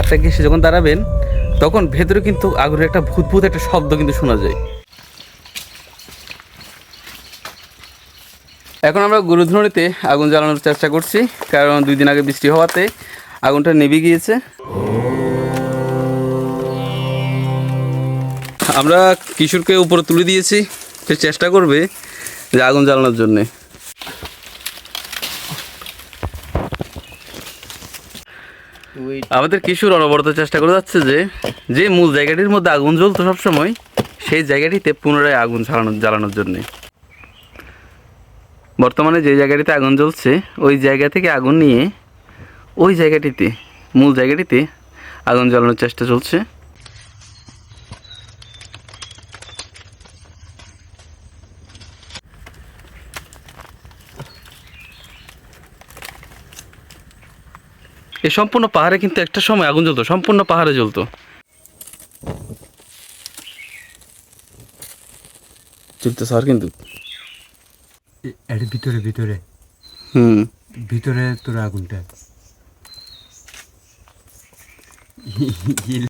পাহাড়টা ঘেসে যখন দাঁড়াবেন, তখন ভেতরে কিন্তু আগুনের একটা ভূত ভূত একটা শব্দ কিন্তু শোনা যায়। এখন আমরা গুরুধনুড়িতে আগুন জ্বালানোর চেষ্টা করছি, কারণ দুই দিন আগে বৃষ্টি হওয়াতে আগুনটা নেভে গিয়েছে। আমরা কিশোরকে উপরে তুলে দিয়েছি, সে চেষ্টা করবে যে আগুন জ্বালানোর জন্যে। আমাদের কিশোর অনবরত চেষ্টা করে যাচ্ছে যে যে মূল জায়গাটির মধ্যে আগুন জ্বলতো সবসময়, সেই জায়গাটিতে পুনরায় আগুন জ্বালানো জ্বালানোর জন্যে। বর্তমানে যে জায়গাটিতে আগুন জ্বলছে, ওই জায়গা থেকে আগুন নিয়ে ওই জায়গাটিতে, মূল জায়গাটিতে আগুন জ্বালানোর চেষ্টা চলছে। এই সম্পূর্ণ পাহাড়ে কিন্তু একটা সময় আগুন জ্বলতো সম্পূর্ণ পাহাড়ে জ্বলতো। চলতে স্যার কিন্তু। এর ভিতরে ভিতরে। হুম। ভিতরে তোর আগুনটা।